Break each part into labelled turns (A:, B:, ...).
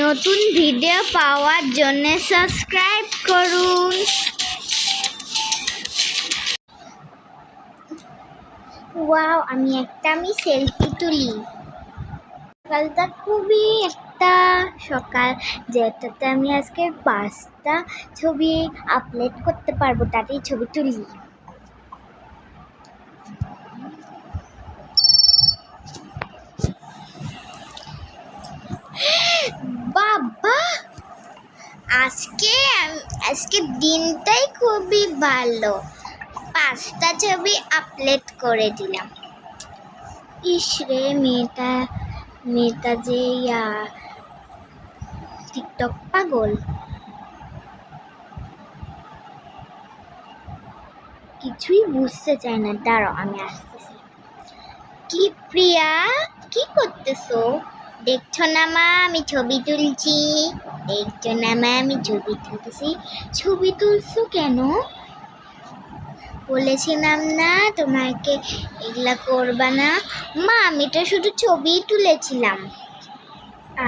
A: নতুন ভিডিও পাওয়ার জন্য সাবস্ক্রাইব করুন। ওয়াও, আমি একটা, আমি সেলফি তুলি। সকালটা খুবই একটা সকাল, যেটাতে আমি আজকে পাঁচটা ছবি আপলোড করতে পারব, তাতেই ছবি তুলি বাবা আজকে আজকে দিনটাই খুবই ভালো। পাঁচটা ছবি আপলোড করে দিলাম। ইস রে, মেয়েটা মেয়েটা যে ইয়া, টিকটক পাগল। কিছুই বুঝতে চায় না। দাঁড়াও, আমি আসতেছি। কি প্রিয়া, কি করতেছো? দেখছ না মা, আমি ছবি তুলছি। না মা আমি ছবি তুলতেছি। ছবি তুলছো কেন? বলেছিলাম না, তোমাকে এগুলা করবা না। মা, আমি তো শুধু ছবি তুলেছিলাম।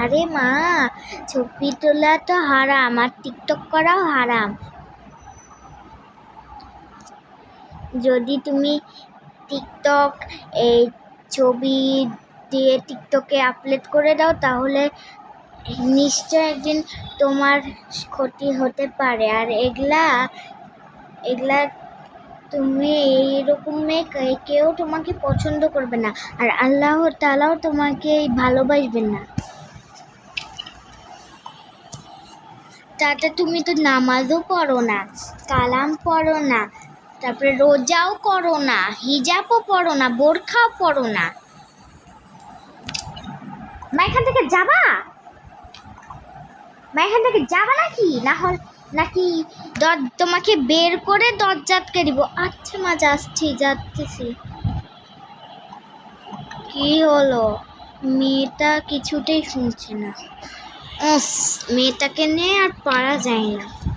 A: আরে মা, ছবি তোলা তো হারাম, আর টিকটক করাও হারাম। যদি তুমি টিকটক এই ছবি দিয়ে টিকটকে আপলোড করে দাও, তাহলে নিশ্চয় একদিন তোমার ক্ষতি হতে পারে। আর এগুলা এগুলা, তুমি এইরকম কেউ তোমাকে পছন্দ করবে না। আর আল্লাহ তালাও তোমাকে ভালোবাসবেন না। তাতে তুমি তো নামাজও পড়ো না, কালাম পড়ো না, তারপরে রোজাও করো না, হিজাবও পড়ো না, বোরখাও পড়ো না। মা, এখান থেকে যাবা? মা, এখান থেকে যাবা নাকি? না হল নাকি দর- তোমাকে বের করে দরজাতকে দিব। আচ্ছা মা, যাচ্ছি যাচ্ছি। কি হলো? মেয়েটা কিছুতেই শুনছে না। উফ, মেয়েটাকে নিয়ে আর পারা যায় না।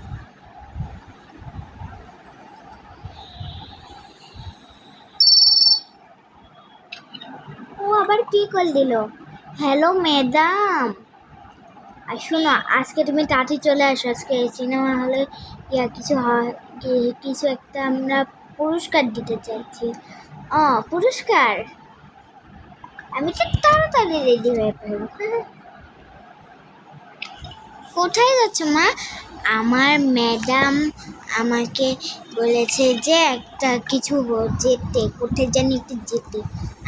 A: ও আবার কি কল দিল? Hello, madam. আর শোনো, আজকে তুমি তাড়াতাড়ি চলে আসো। আজকে সিনেমা হলে ইয়া কিছু কিছু একটা আমরা পুরস্কার দিতে চাইছি। ও, পুরস্কার? আমি ঠিক তাড়াতাড়ি রেডি হয়ে পড়ব কোথায় যাচ্ছ, মা? আমার ম্যাডাম আমাকে বলেছে যে, একটা কিছু যেতে, কোথায় জানি একটু যেতে।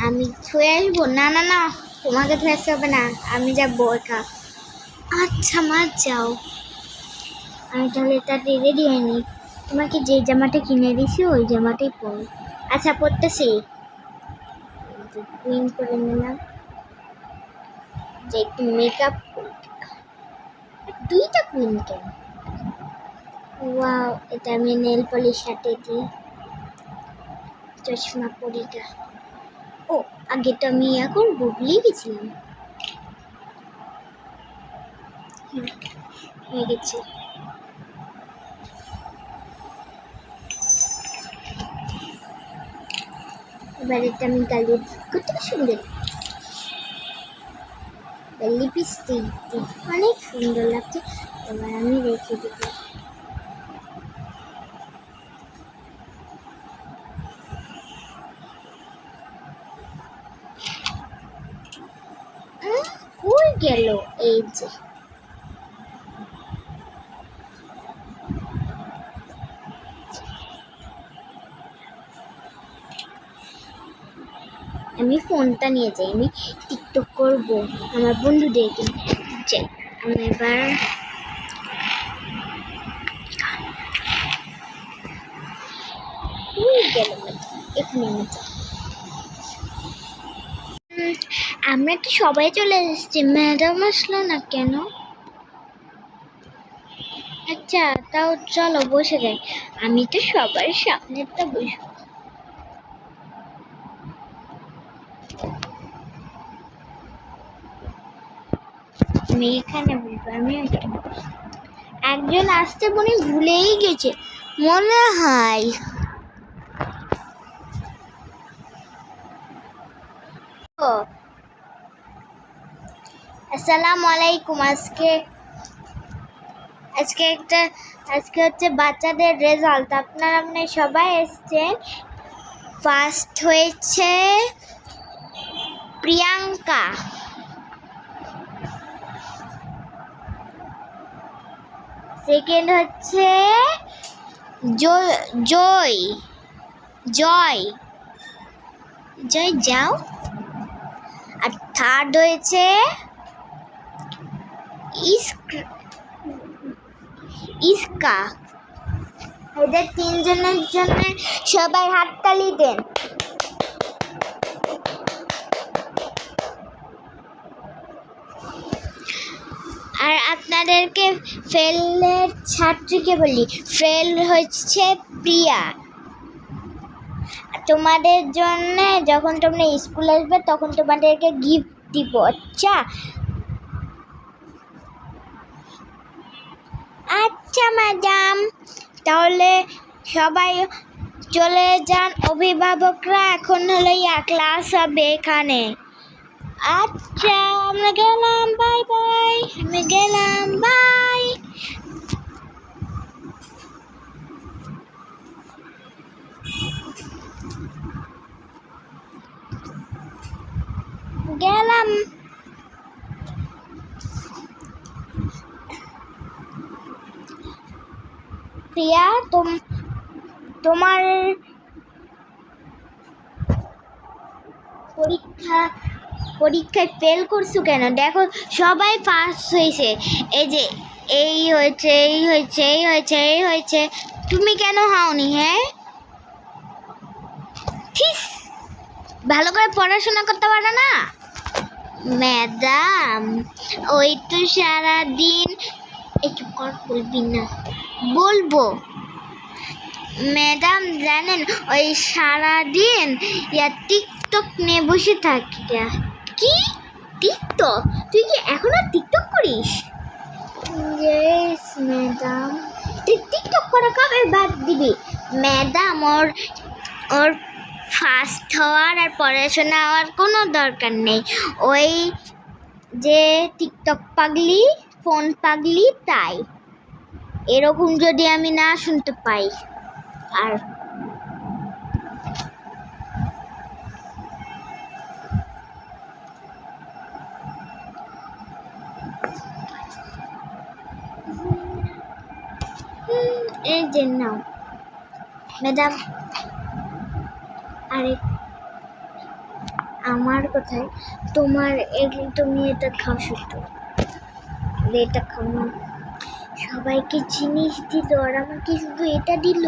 A: আমি ছুঁয়ে আসব? না না না, তোমাকে ছুঁয়ে আসতে হবে না। আমি যাব একা। আচ্ছা মা, যাও। আমি তাহলে তাতে রেডি হয়নি তোমাকে যে জামাটা কিনে দিছি ওই জামাটাই পরো। আচ্ছা পরতেছি। কুইন করে নিলাম। যে একটু মেকআপ দুইটা কুইন কেন? ওয়াও এটা আমি নেল পলিশ সাথে দিই। চশমা পরিটা। ও আগে তো আমি এখন গুগলি গেছিলাম। হয়ে গেছে এবার আমি গালি কত সুন্দর। লিপস্টিক অনেক সুন্দর লাগছে। এবার আমি রেখে দেবো। গেল এই যে? আমি ফোনটা নিয়ে যাই আমি টিকটক করব, আমার বন্ধুদেরকে যাই, আমি এবার আমরা তো সবাই চলে এসেছি? ম্যাডাম আসলো না কেন? আচ্ছা তাও চলো, বসে যাই। আমি তো সবার সামনেটা বসবো। আমি এখানে বসবো আমি একজন আসতে মনে ভুলেই গেছে। মনে হয়। আসসালামু আলাইকুম, আজকে আজকে একটা, আজকে হচ্ছে বাচ্চাদের রেজাল্ট আপনারা আপনি সবাই এসছেন। ফার্স্ট হয়েছে প্রিয়াঙ্কা। সেকেন্ড হচ্ছে জয়। জয়। জয় যাও। আর থার্ড হয়েছে ইস্কা। এদের তিনজনের জন্য সবাই হাততালি দেন। আর আপনাদেরকে ফেলের ছাত্রীকে বলি। ফেল হচ্ছে প্রিয়া। তোমাদের জন্য যখন তোমরা স্কুল আসবে, তখন তোমাদেরকে গিফট দিব। আচ্ছা? আচ্ছা ম্যাডাম তাহলে সবাই চলে যান। অভিভাবকরা এখন হলো ইয়া ক্লাস হবে এখানে। আচ্ছা আমরা গেলাম বাই বাই আমি গেলাম বাই গেলাম। প্রিয়া, তোম, তোমার পরীক্ষা, পরীক্ষায় ফেল করছ কেন? দেখো, সবাই ফার্স্ট হয়েছে। এই যে, এই হয়েছে এই হয়েছে এই হয়েছে এই হয়েছে। তুমি কেন হওনি হ্যাঁ? ঠিস ভালো করে পড়াশোনা করতে পারো না? ম্যাডাম ওই তো সারাদিন একটু কর বলবি না। বলব? ম্যাডাম জানেন ওই সারাদিন ইয়া টিকটক নিয়ে বসে থাকি। কি? টিকটক? তুই কি এখনও টিকটক করিস? Yes madam. তুই টিকটক করা কবে বাদ দিবি? ম্যাডাম ওর ওর ফার্স্ট হওয়ার আর পড়াশোনা হওয়ার কোনো দরকার নেই। ওই যে টিকটক পাগলি, ফোন পাগলি, তাই। এরকম যদি আমি না শুনতে পাই, আর এই যে নাও। ম্যাডাম আরে, আমার কথায় তোমার তুমি এটা খাও শুধু। এটা খাও সবাইকে জিনিস দিল আর আমাকে শুধু এটা দিল।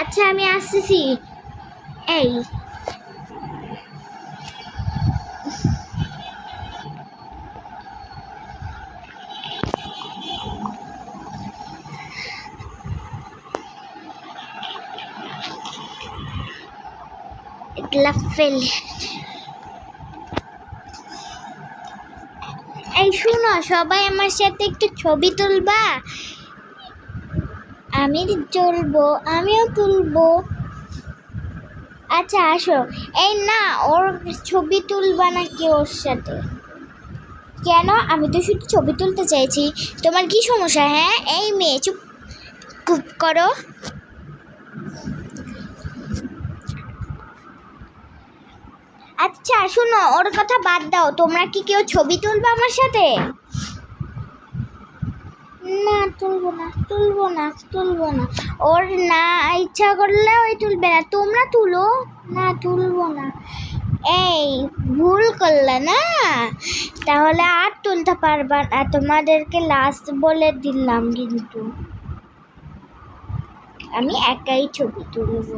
A: আচ্ছা আমি আসতেছি। এই এগুলা ফেল। এই শুনো, সবাই আমার সাথে একটু ছবি তুলবা? আমি চলবো আমিও তুলবো। আচ্ছা আসো। এই না, ওর ছবি তুলবা নাকি ওর সাথে? কেন? আমি তো শুধু ছবি তুলতে চাইছি। তোমার কি সমস্যা হ্যাঁ? এই মেয়ে চুপ করো। আচ্ছা শোনো, ওর কথা বাদ দাও। তোমরা কি কেউ ছবি তুলবে আমার সাথে? না, তুলবো না তুলবো না তুলবো না। ওর না ইচ্ছা করলে ওই তুলবে না। তোমরা তুলো। না, তুলবো না। এই, ভুল করলে না? তাহলে আর তুলতে পারবা না। তোমাদেরকে লাস্ট বলে দিলাম কিন্তু। আমি একাই ছবি তুলবো।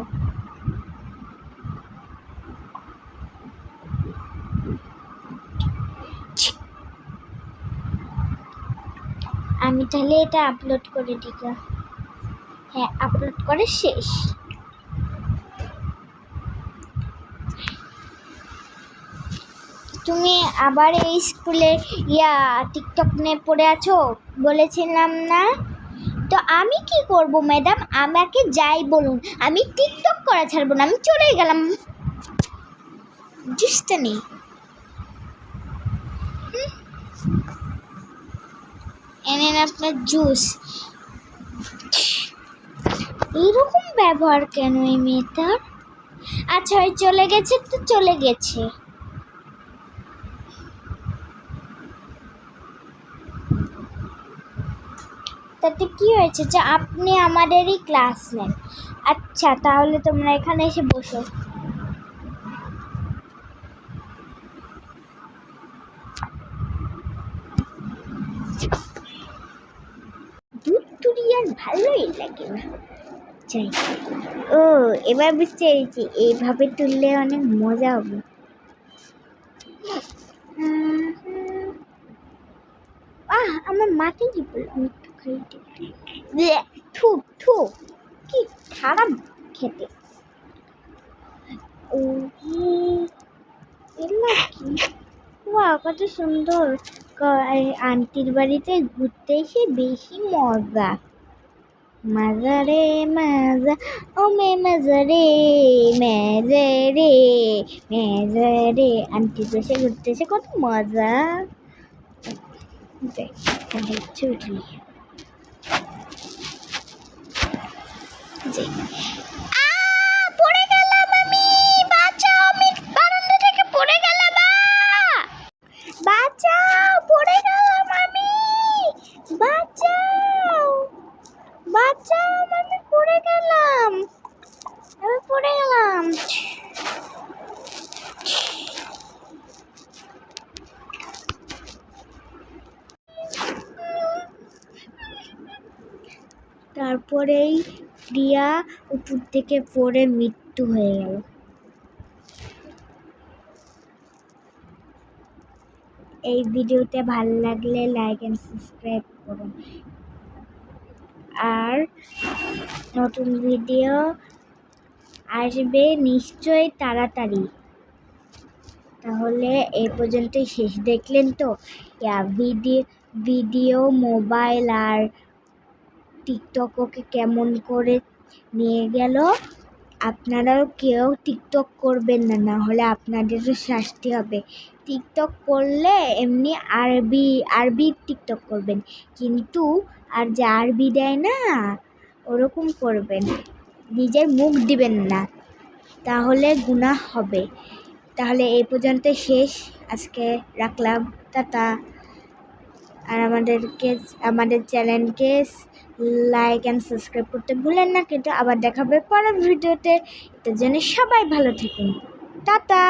A: আমি তাহলে এটা আপলোড করে গা। হ্যাঁ আপলোড করে শেষ। তুমি আবার এই স্কুলে ইয়া টিকটক নিয়ে পড়ে আছো? বলেছিলাম না? তো আমি কি করব ম্যাডাম আমাকে যাই বলুন। আমি টিকটক করা ছাড়বো না, আমি চলে গেলাম। জুসটা নেই এনেন আপনার জুস এইরকম ব্যবহার কেন এই মেয়েটার? আচ্ছা ওই চলে গেছে তো চলে গেছে। তাতে কি হয়েছে যে আপনি আমাদেরই ক্লাস নেন আচ্ছা তাহলে তোমরা এখানে এসে বসো। দুধ আর ভালোই লাগে না। ও, এবার বুঝতে পেরেছি, এইভাবে তুললে অনেক মজা হবে। আহ, আমার মাথায় কি একটু থু থু, কি খারাপ খেতে। ও কত সুন্দর। আন্টির বাড়িতে ঘুরতে এসে বেশি মজা। মজা রে মজা ও মে মজা রে মজা রে মজা রে আন্টির বাসে ঘুরতে এসে কত মজা দেখ এখানে ছবি তুলি যে আ, পড়ে গেলাম আমি বাঁচাও আমি বারান্দা থেকে পড়ে গেলাম আ! বাঁচাও পড়ে গেলাম আমি বাঁচাও বাঁচাও আমি পড়ে গেলাম আমি পড়ে গেলাম তারপরেই প্রিয়া উপর থেকে পড়ে মৃত্যু হয়ে গেল। এই ভিডিওতে ভালো লাগলে লাইক অ্যান্ড সাবস্ক্রাইব করুন। আর নতুন ভিডিও আসবে নিশ্চয়ই তাড়াতাড়ি। তাহলে এই পর্যন্তই। শেষ দেখলেন তো? ভিডিও ভিডিও মোবাইল আর টিকটক ওকে কেমন করে নিয়ে গেল? আপনারাও কেউ টিকটক করবেন না না হলে আপনাদেরও শাস্তি হবে। টিকটক করলে এমনি আরবি আরবি টিকটক করবেন। কিন্তু আর যে আরবি দেয় না, ওরকম করবেন। নিজের মুখ দিবেন না। তাহলে গুনাহ হবে। তাহলে এই পর্যন্ত শেষ। আজকে রাখলাম। টাটা। আর আমাদেরকে, আমাদের চ্যানেলকে লাইক অ্যান্ড সাবস্ক্রাইব করতে ভুলেন না, কিন্তু আবার দেখাবে পরের ভিডিওতে। এটা জেনে সবাই ভালো থাকুন। টাটা!